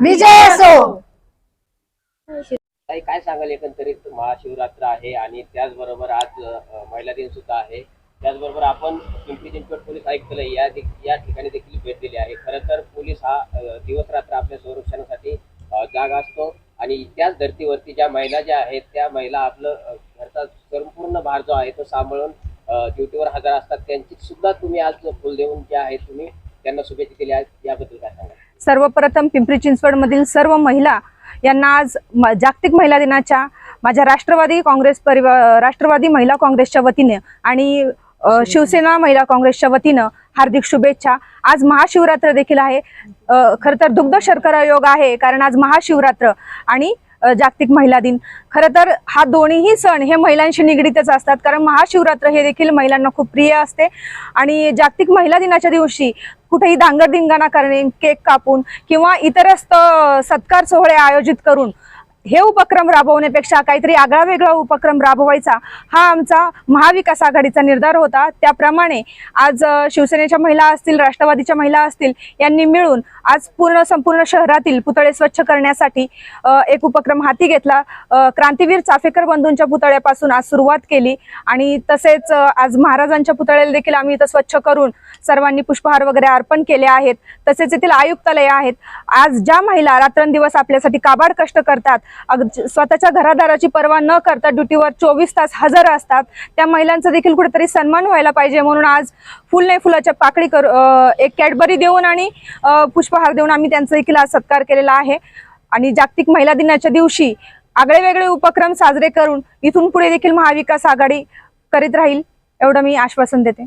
विजय असो. ताई काय सांगाल एकंदरीत? महाशिवरात्र आहे आणि त्याचबरोबर आज अ, महिला दिन सुद्धा आहे. त्याचबरोबर आपण पिंपरी चिंचवड पोलीस आयुक्तालय या दे- या ठिकाणी देखील भेट दिली आहे. खरं तर पोलीस हा दिवस रात्र आपल्या संरक्षणासाठी अ, जागा असतो आणि त्याच धर्तीवरती ज्या महिला ज्या आहेत त्या महिला आपलं अ, घरचा संपूर्ण भार जो आहे तो सांभाळून अ, ड्युटीवर हजर असतात. त्यांची सुद्धा तुम्ही आज फुल देऊन जे आहे तुम्ही त्यांना शुभेच्छा दिल्या आहेत. याबद्दल काय सांगाल? सर्वप्रथम पिंपरी चिंचवडमधील सर्व महिला यांना आज म- जागतिक महिला दिनाच्या माझ्या राष्ट्रवादी काँग्रेस परिवार राष्ट्रवादी महिला काँग्रेसच्या वतीने आणि शिवसेना महिला काँग्रेसच्या वतीनं हार्दिक शुभेच्छा. आज महाशिवरात्र देखील आहे. खरं तर दुग्ध शर्करा योग आहे कारण आज महाशिवरात्र. आणि जागतिक महिला दिन. खरं तर हा दोन्हीही सण हे महिलांशी निगडीतच असतात. कारण महाशिवरात्र हे देखील महिलांना खूप प्रिय असते. आणि जागतिक महिला दिनाच्या दिवशी कुठेही धांगडधिंगाणा करणे केक कापून किंवा इतरस्त सत्कार सोहळे आयोजित करून हे उपक्रम राबवण्यापेक्षा काहीतरी आगळा वेगळा उपक्रम राबवायचा हा आमचा महाविकास आघाडीचा निर्धार होता. त्याप्रमाणे आज शिवसेनेच्या महिला असतील राष्ट्रवादीच्या महिला असतील यांनी मिळून आज पूर्ण संपूर्ण शहरातील पुतळे स्वच्छ करण्यासाठी एक उपक्रम हाती घेतला. क्रांतीवीर चाफेकर बंधूंच्या पुतळ्यापासून आज सुरुवात केली आणि तसेच आज महाराजांच्या पुतळ्याला देखील आम्ही इथं स्वच्छ करून सर्वांनी पुष्पहार वगैरे अर्पण केले आहेत. तसेच येथील आयुक्तालय आहेत. आज ज्या महिला रात्रंदिवस आपल्यासाठी काबाड कष्ट करतात स्वतःच्या घरादाराची पर्वा न करता ड्युटीवर चोवीस तास हजर असतात. त्या महिलांचा देखील कुठेतरी सन्मान व्हायला पाहिजे म्हणून आज फुल नाही फुलाच्या पाकळी कर एक कॅडबरी देऊन आणि पुष्पहार देऊन आम्ही त्यांचा देखील आज सत्कार केलेला आहे. आणि जागतिक महिला दिनाच्या दिवशी आगळे वेगळे उपक्रम साजरे करून इथून पुढे देखील महाविकास आघाडी करीत राहील एवढं मी आश्वासन देते.